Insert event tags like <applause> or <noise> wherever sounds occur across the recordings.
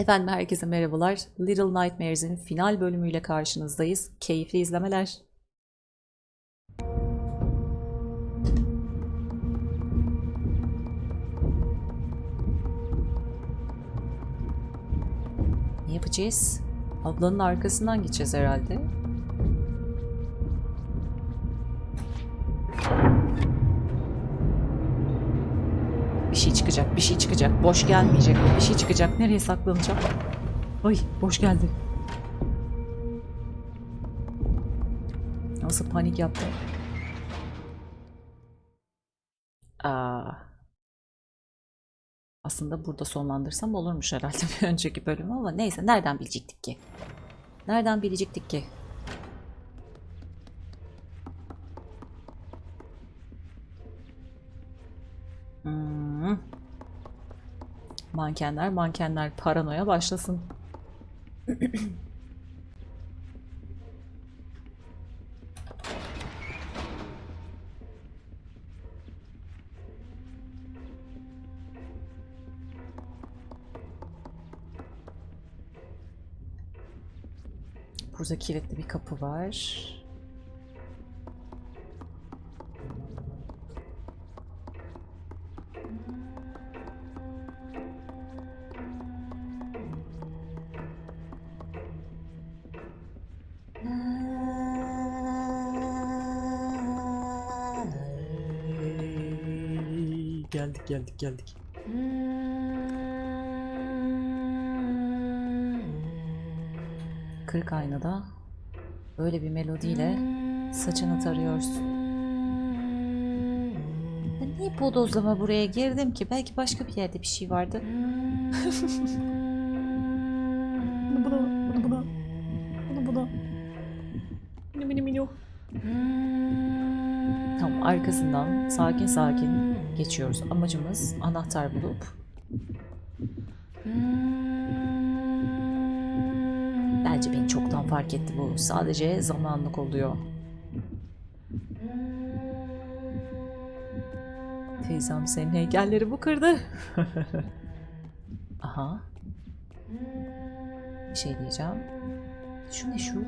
Efendim herkese merhabalar. Little Nightmares'in final bölümüyle karşınızdayız. Keyifli izlemeler. Ne yapacağız? Ablanın arkasından gideceğiz herhalde. Bir şey çıkacak, bir şey çıkacak. Boş gelmeyecek. Bir şey çıkacak. Nereye saklanacak? Ay, boş geldi. Nasıl panik yaptım? Aa. Aslında burada sonlandırsam olurmuş herhalde <laughs> bir önceki bölüm ama neyse nereden bilecektik ki? Nereden bilecektik ki? Mankenler mankenler paranoya başlasın. Burada kilitli bir kapı var. Geldik geldik geldik. Kırık aynada böyle bir melodiyle saçını tarıyorsun. Ben niye bodozlama buraya girdim ki? Belki başka bir yerde bir şey vardı. bunu buna, bunu buna, bunu buna. Mini mini mini. Tamam arkasından sakin sakin geçiyoruz. Amacımız anahtar bulup Bence beni çoktan fark etti bu. Sadece zamanlık oluyor. Teyzem senin heykelleri bu kırdı. <laughs> Aha. Bir şey diyeceğim. Şu ne şu?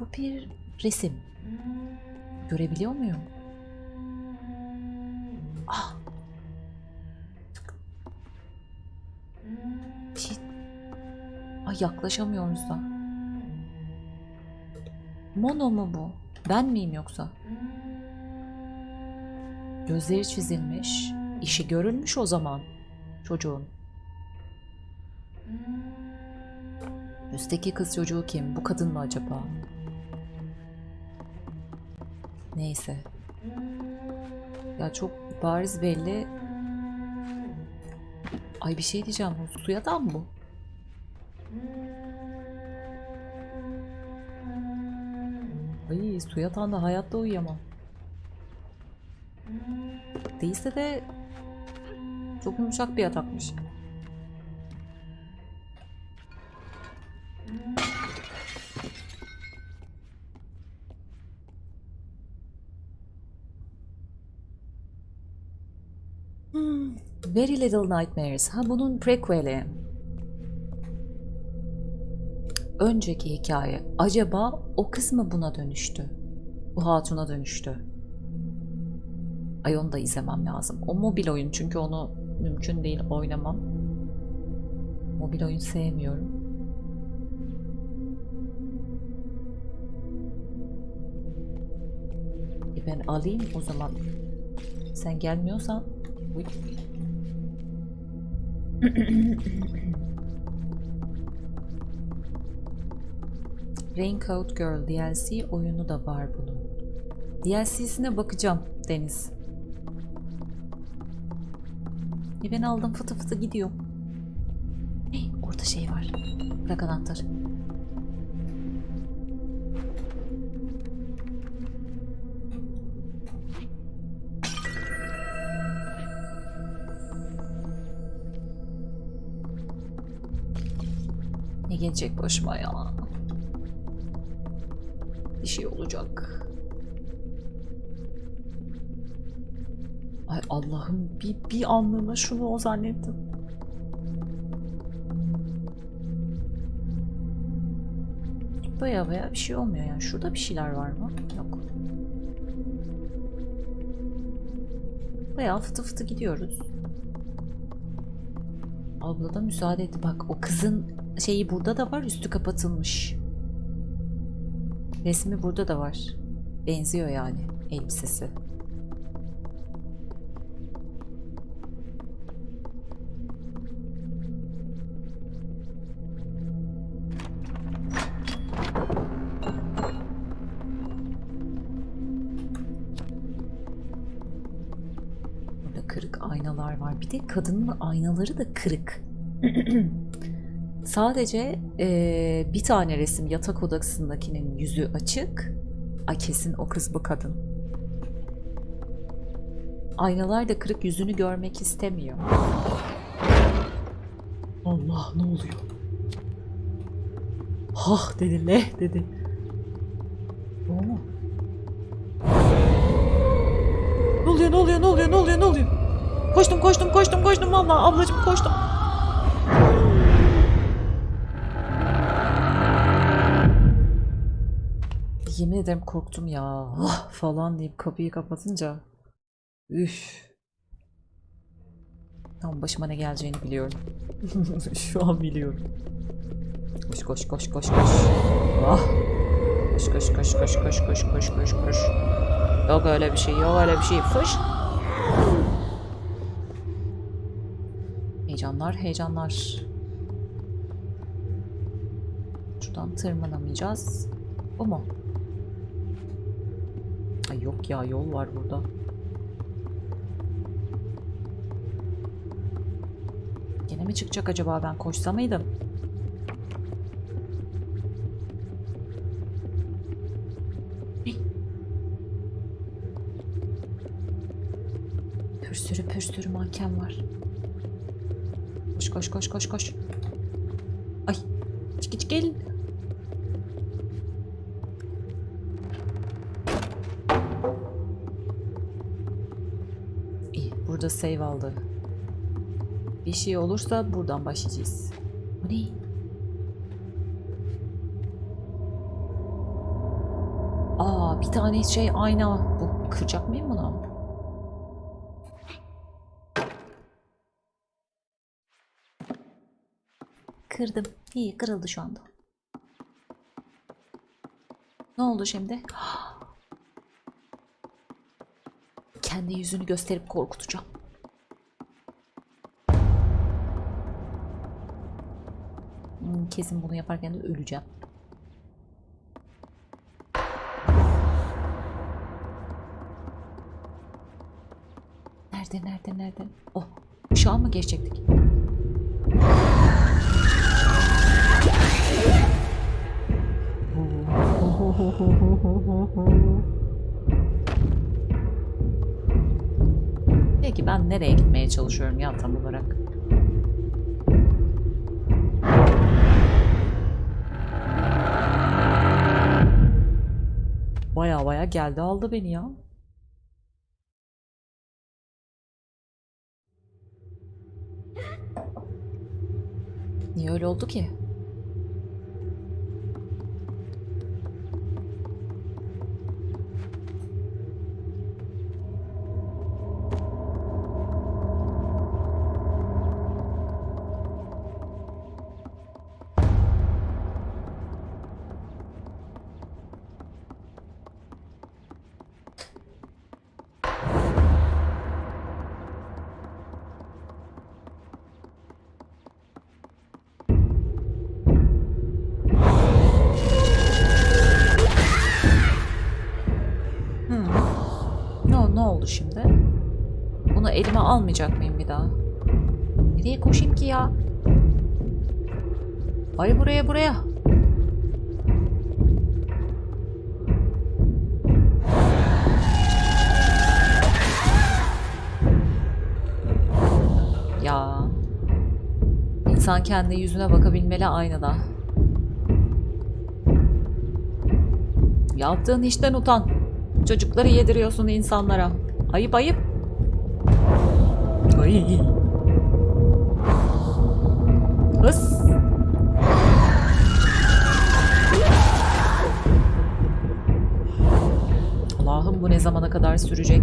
Bu bir resim. Görebiliyor muyum? Ah. Bir şey... Ay yaklaşamıyoruz da. Mono mu bu? Ben miyim yoksa? Gözleri çizilmiş. işi görülmüş o zaman çocuğun. Üstteki kız çocuğu kim? Bu kadın mı acaba? Neyse. Ya çok bariz belli. Ay bir şey diyeceğim. Bu suya da mı bu? Ay su yatağında hayatta uyuyamam. Değilse de çok yumuşak bir yatakmış. Very Little Nightmares. Ha bunun prequel'i. Önceki hikaye. Acaba o kısmı buna dönüştü. Bu hatuna dönüştü. Ay onu da izlemem lazım. O mobil oyun çünkü onu mümkün değil oynamam. Mobil oyun sevmiyorum. E ben alayım o zaman. Sen gelmiyorsan. <coughs> Raincoat Girl DLC oyunu da var bunun. DLC'sine bakacağım Deniz. E ben aldım fıtı fıtı gidiyor. Hey, <gasps> orada şey var. Bırak anahtarı. Ne gelecek başıma ya? Bir şey olacak. Ay Allah'ım bir, bir anlığına şunu o zannettim. Baya baya bir şey olmuyor yani. Şurada bir şeyler var mı? Yok. Baya fıtı fıtı gidiyoruz. Abla da müsaade etti. Bak o kızın şeyi burada da var. Üstü kapatılmış. Resmi burada da var. Benziyor yani elbisesi. Burada kırık aynalar var. Bir de kadının aynaları da kırık. <clears throat> Sadece eee, bir tane resim yatak odasındakinin yüzü açık. Ay kesin o kız bu kadın. Aynalar da kırık yüzünü görmek istemiyor. Allah ne oluyor? Hah dedi ne dedi. O mu? Ne oluyor ne oluyor ne oluyor ne oluyor ne oluyor? Koştum koştum koştum koştum vallahi ablacığım koştum. Yemin ederim korktum ya. Ah falan deyip kapıyı kapatınca. Üf. Tam başıma ne geleceğini biliyorum. <laughs> Şu an biliyorum. Koş koş koş koş koş. Ah. Koş koş koş koş koş koş koş koş koş. Yok öyle bir şey yok öyle bir şey. Fış. Heyecanlar heyecanlar. Şuradan tırmanamayacağız. O mu? Yok ya yol var burada. Gene mi çıkacak acaba ben koşsa mıydım? Bir sürü bir sürü manken var. Koş koş koş koş koş. Ay çık çık gel. Burada save aldı. Bir şey olursa buradan başlayacağız. Bu ne? Aa bir tane şey ayna. Bu kıracak mıyım bunu? Kırdım. İyi kırıldı şu anda. Ne oldu şimdi? <gasps> Kendi yüzünü gösterip korkutacağım. Kesin bunu yaparken de öleceğim. Nerede nerede nerede? Oh, ışığa mı geçecektik? Peki ben nereye gitmeye çalışıyorum ya tam olarak? Baya baya geldi aldı beni ya. Niye öyle oldu ki? Oldu şimdi? Bunu elime almayacak mıyım bir daha? Nereye koşayım ki ya? Ay buraya buraya. Ya. İnsan kendi yüzüne bakabilmeli aynada. Yaptığın işten utan. Çocukları yediriyorsun insanlara. Ayıp ayıp. Ay. Hız. Allah'ım bu ne zamana kadar sürecek?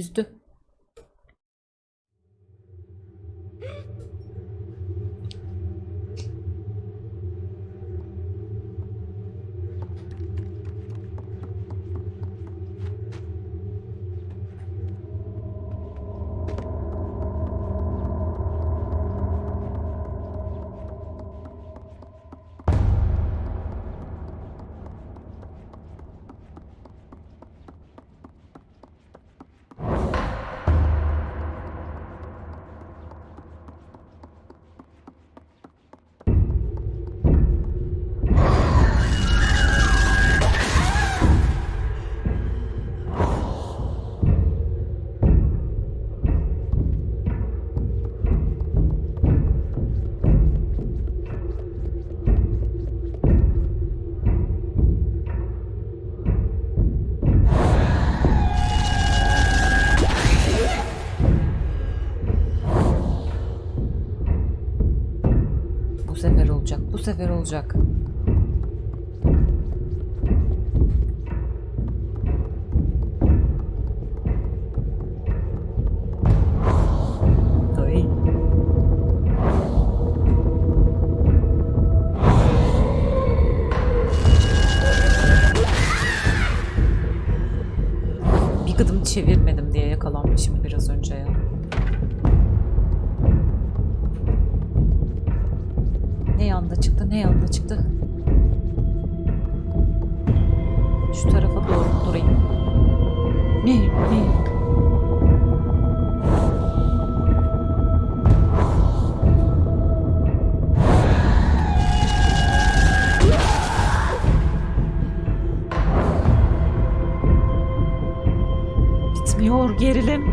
üzdü. olacak. Bitmiyor gerilim.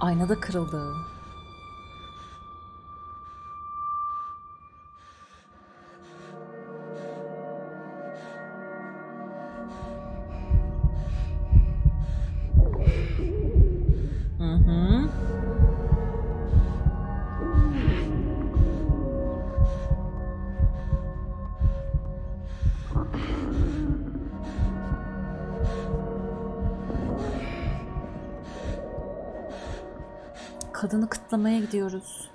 aynada kırıldı. görüyoruz.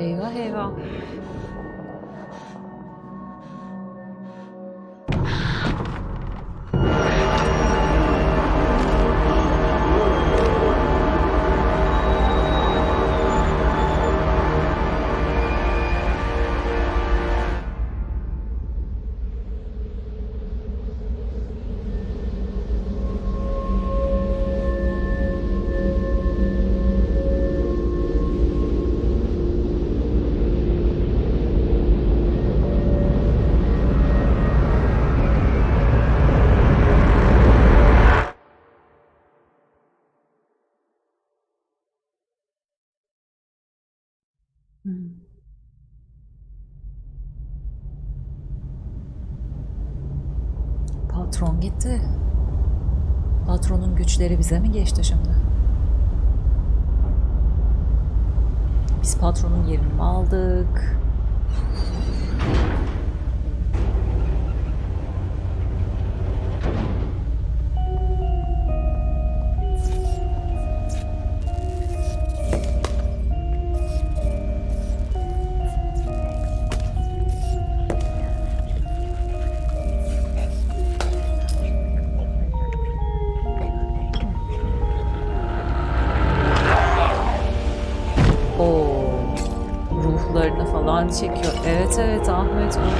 Eyvah eyvah. işleri bize mi geçti şimdi? Biz patronun yerini mi aldık? Çekiyor. Evet evet Ahmet olmuşsun.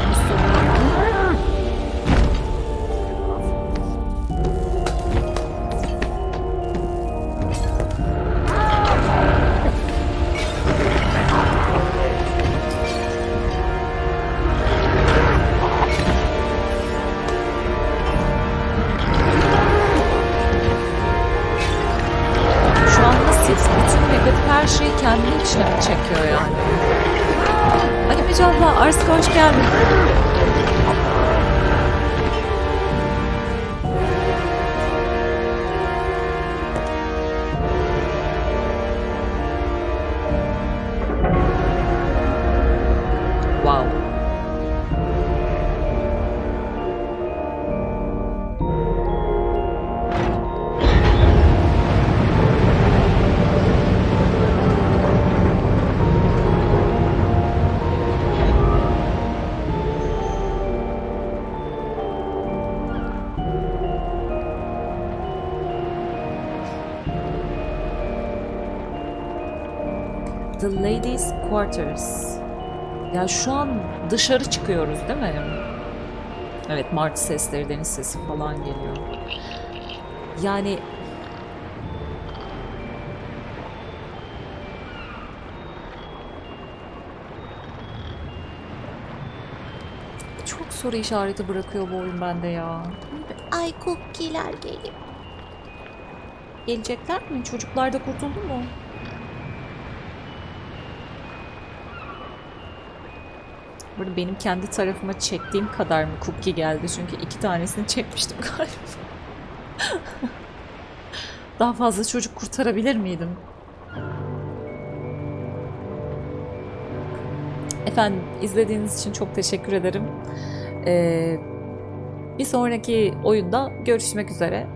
The Ladies Quarters. Ya şu an dışarı çıkıyoruz değil mi? Evet martı sesleri, deniz sesi falan geliyor. Yani çok soru işareti bırakıyor bu oyun bende ya. Ay cookie'ler geliyor. Gelecekler mi? Çocuklar da kurtuldu mu? Burada benim kendi tarafıma çektiğim kadar mı cookie geldi? Çünkü iki tanesini çekmiştim <laughs> galiba. Daha fazla çocuk kurtarabilir miydim? Efendim izlediğiniz için çok teşekkür ederim. Ee, bir sonraki oyunda görüşmek üzere.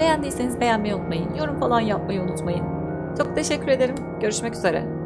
Beğendiyseniz beğenmeyi unutmayın. Yorum falan yapmayı unutmayın. Çok teşekkür ederim. Görüşmek üzere.